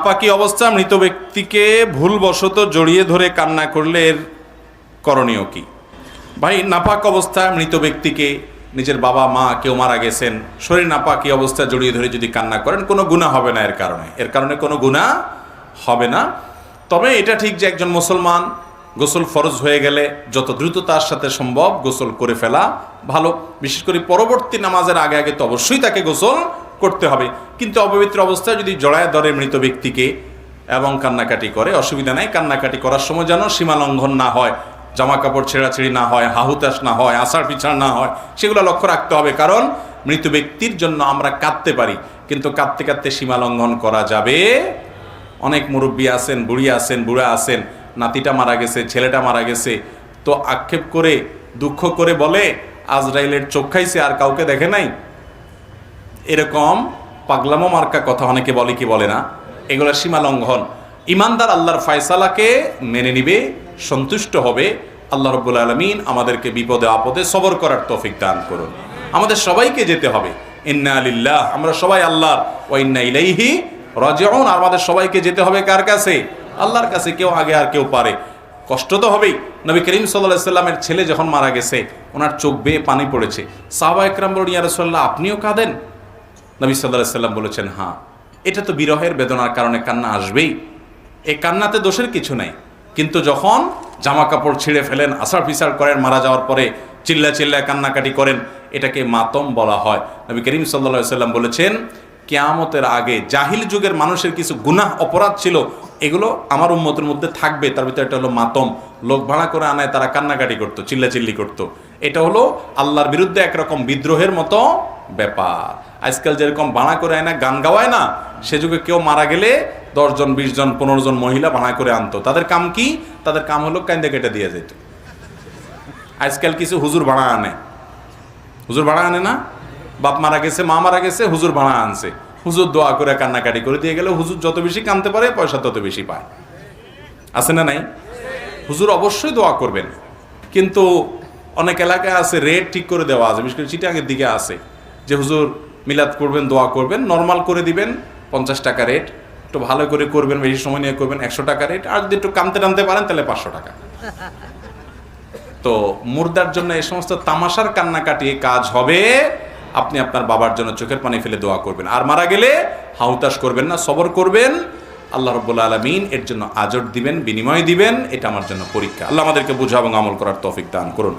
নাপাকি অবস্থা, মৃত ব্যক্তিকে ভুলবশত জড়িয়ে ধরে কান্না করলে এর করণীয় কি? ভাই, নাপাক অবস্থায় মৃত ব্যক্তিকে নিজের বাবা, মা কেউ মারা গেছেন, শরীর নাপাকি অবস্থায় জড়িয়ে ধরে যদি কান্না করেন, কোনো গুণা হবে না এর কারণে। এর কারণে কোনো গুণা হবে না। তবে এটা ঠিক যে একজন মুসলমান গোসল ফরজ হয়ে গেলে যত দ্রুত তার সাথে সম্ভব গোসল করে ফেলা ভালো। বিশেষ করে পরবর্তী নামাজের আগে আগে তো অবশ্যই তাকে গোসল করতে হবে। কিন্তু অপবিত্র অবস্থায় যদি জড়ায় ধরে মৃত ব্যক্তিকে এবং কান্নাকাটি করে, অসুবিধা নাই। কান্নাকাটি করার সময় যেন সীমা লঙ্ঘন না হয় জামা কাপড় ছেঁড়াছেড়ি না হয় হাহুতাস না হয়, আষাঢ় পিছাড় না হয়, সেগুলো লক্ষ্য রাখতে হবে। কারণ মৃত ব্যক্তির জন্য আমরা কাঁদতে পারি, কিন্তু কাঁদতে কাঁদতে সীমা লঙ্ঘন করা যাবে। অনেক মুরব্বী আছেন, বুড়ি আছেন, বুড়া আছেন, নাতিটা মারা গেছে, ছেলেটা মারা গেছে। তো আক্ষেপ করে, দুঃখ করে বলে, আজরাইলের চোখ খাইছে, আর কাউকে দেখে নাই? এরকম পাগলামো মার্কা কথা অনেকে বলে কি বলে না, এগুলো সীমা লঙ্ঘন। ইমানদার আল্লাহর ফয়সালাকে মেনে নিবে, সন্তুষ্ট হবে, আল্লাহ রব্বুল আলমিন আমাদেরকে বিপদে আপদে সবর করার তৌফিক দান করুন। আমাদের সবাইকে যেতে হবে। ইন্না আলিল্লাহ আমরা সবাই আল্লাহর ও ইন্না ইলাইহি রাজিউন। আর আমাদের সবাইকে যেতে হবে কার কাছে? আল্লাহর কাছে, কেউ আগে আর কেউ পারে। কষ্ট তো হবেই। নবী করিম সাল্লাহ সাল্লামের ছেলে যখন মারা গেছে, ওনার চোখ বেয়ে পানি পড়েছে। সাহবা একরাম বলুন ইয়া রাসূলুল্লাহ, আপনিও কাঁদেন? নবী সাল্লাহ সাল্লাম বলেছেন হ্যাঁ এটা তো বিরহের বেদনার কারণে কান্না আসবেই। এই কান্নাতে দোষের কিছু নাই। কিন্তু যখন জামা কাপড় ছিঁড়ে ফেলেন আসার পিসার করেন, মারা যাওয়ার পরে চিল্লা চিল্লা কান্নাকাটি করেন, এটাকে মাতম বলা হয়। নবী করিম সাল্লা সাল্লাম বলেছেন, কেয়ামতের আগে জাহিল যুগের মানুষের কিছু গুনাহ, অপরাধ ছিল, এগুলো আমার উম্মতের মধ্যে থাকবে। তার ভিতরে একটা হলো মাতম। লোক ভাড়া করে আনায় তারা কান্নাকাটি করতো, চিল্লাচিল্লি করতো। এটা হলো আল্লাহর বিরুদ্ধে একরকম বিদ্রোহের মতো ব্যাপার। আজকাল যেরকম ভাড়া করে আয় না গান গাওয়ায় না, সে যুগে কেউ মারা গেলে দশজন বিশ জন পনেরো জন মহিলা ভাড়া করে আনতো। তাদের কাম কি? তাদের কাম হলো কান্দে কেটে দিয়ে যেত। আজকাল কিছু হুজুর ভাড়া আনে। হুজুর ভাড়া আনে না? বাপ মারা গেছে, মা মারা গেছে, হুজুর ভাড়া আনছে। হুজুর দোয়া করে কান্নাকাটি করে দিয়ে গেলে হুজুর যত বেশি কানতে পারে, পয়সা তত বেশি পায়। আছে না নাই? হুজুর অবশ্যই দোয়া করবেন। কিন্তু অনেক এলাকায় আছে রেট ঠিক করে দেওয়া আছে বিশেষ করে চিটাঙের দিকে আছে। যে হুজুর মিলাদ করবেন দোয়া করবেন নর্মাল করে দিবেন পঞ্চাশ টাকা রেট একটু ভালো করে করবেন বেশি সময় নিয়ে করবেন একশো টাকা রেট আর যদি একটু কামতে টানতে পারেন তাহলে পাঁচশো টাকা। তো মুর্দার জন্য এই সমস্ত তামাশার কান্নাকাটি কাজ হবে। আপনি আপনার বাবার জন্য চোখের পানি ফেলে দোয়া করবেন। আর মারা গেলে হাউতাস করবেন না সবর করবেন। আল্লাহ রব্বুল আলমিন এর জন্য আজর দিবেন বিনিময় দিবেন। এটা আমার জন্য পরীক্ষা। আল্লাহ আমাদেরকে বুঝা এবং আমল করার তৌফিক দান করুন।